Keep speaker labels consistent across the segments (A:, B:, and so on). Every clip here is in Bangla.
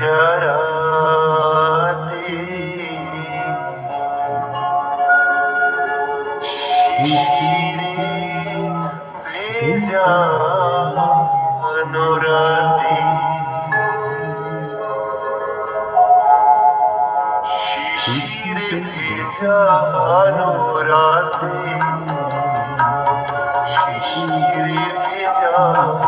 A: ভেজারাতে শিশিরে ভেজানো রাতে শিশিরে ভেজানো রাতে শিশিরে ভেজানো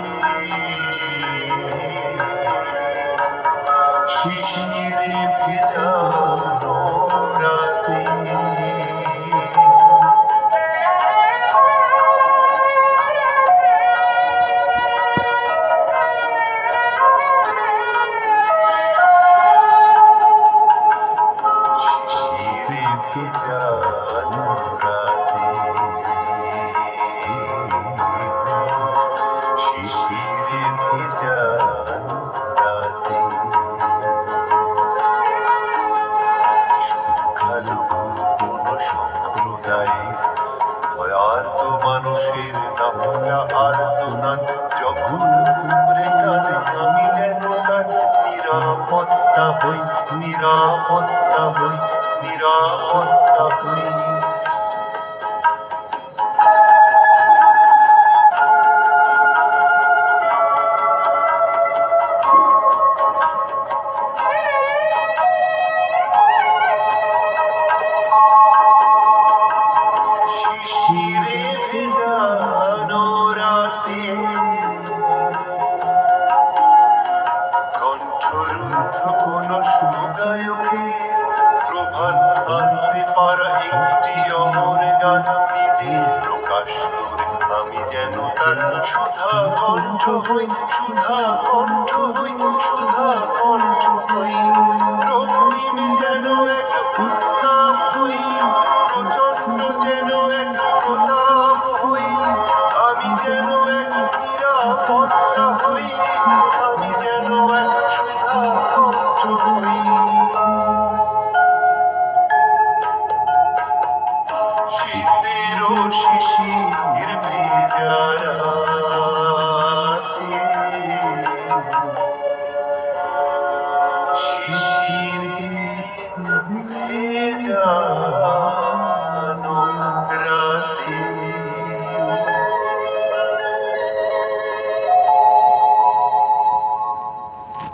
A: শিশিরে ভেজানো সম্প্রদায়ে তো মানুষের নামটা আর্তনাদ যখন ঘুরে কাঁদে, আমি যেন তার নিরাপত্তা হই নিরাপত্তা হই, নিরাপত্তা ভেজানো রাতে কণ্ঠরুদ্ধ কোন সুগায়কে প্রভাত আনতে একটি অমর গান নিজে প্রকাশ করে। আমি যেন তার সুধা কণ্ঠ হই সুধা কণ্ঠ পণ্য হই আমি যেন এক সুধা পত্র হই শীতেরও শিশির মেজারাতে শিশির মেজার